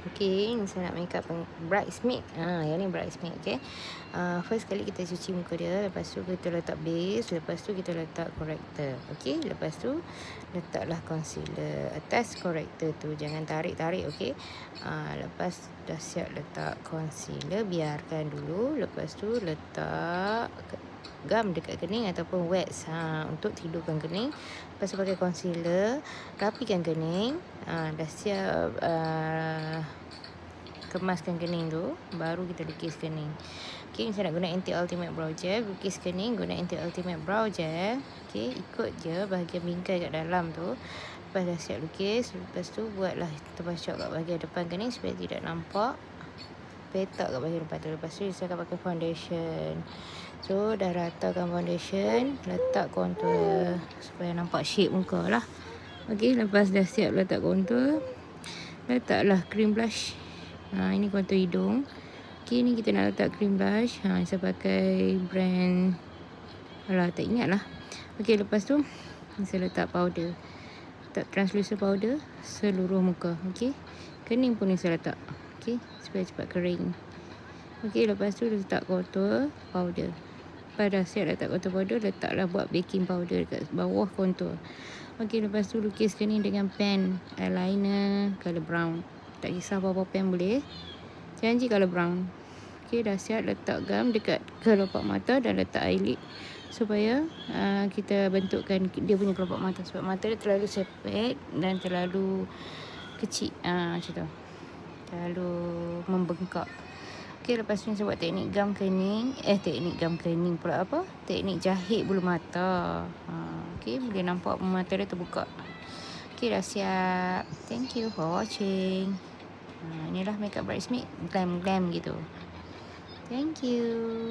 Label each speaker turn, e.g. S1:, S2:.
S1: Okay, ni saya nak make up bridesmaid. Ha, yang ni bridesmaid, okay. Uh, first kali kita cuci muka dia, lepas tu kita letak base, lepas tu kita letak corrector. Okay, lepas tu letaklah concealer atas corrector tu. Jangan tarik-tarik, okay. Uh, lepas dah siap letak concealer, biarkan dulu. Lepas tu letak gam dekat kening ataupun wax ha, untuk tidurkan kening. Lepas tu pakai concealer, rapikan kening. Ha, dah siap uh, kemaskan kening tu, baru kita lukis kening. Okay, saya nak guna anti ultimate brow gel, lukis kening guna anti ultimate brow gel. Okay, ikut je bahagian bingkai kat dalam tu. Lepas dah siap lukis, lepas tu buatlah tebas cok kat bahagian depan kening supaya tidak nampak petak kat bahagian depan tu. Lepas tu saya akan pakai foundation. So dah ratakan foundation Letak contour Supaya nampak shape muka lah Okay lepas dah siap letak contour Letaklah cream blush. Ha, Ini contour hidung. Okay ni kita nak letak cream blush. Ha, Saya pakai brand Alah tak ingat lah Okay lepas tu Saya letak powder. Letak translucent powder Seluruh muka Okay Kening pun ni saya letak Okay Supaya cepat kering. Okay lepas tu letak contour powder pada siap letak contour powder letaklah buat baking powder dekat bawah contour Okey lepas tu lukis ni dengan pen eyeliner color brown. Tak kisah apa-apa pen boleh. Janji color brown. Okey dah siap letak gam dekat kelopak mata dan letak eyelid supaya uh, kita bentukkan dia punya kelopak mata. Sebab mata dia terlalu sepet dan terlalu kecil. Uh, macam tu. Terlalu membengkak Okey, lepas ni saya buat teknik gam kening. Eh, teknik gam kening pula apa? Teknik jahit bulu mata. Ha, Okey, boleh nampak mata dia terbuka. Okey, dah siap. Thank you for watching. Ha, inilah makeup bridesmaid. Glam-glam gitu. Thank you.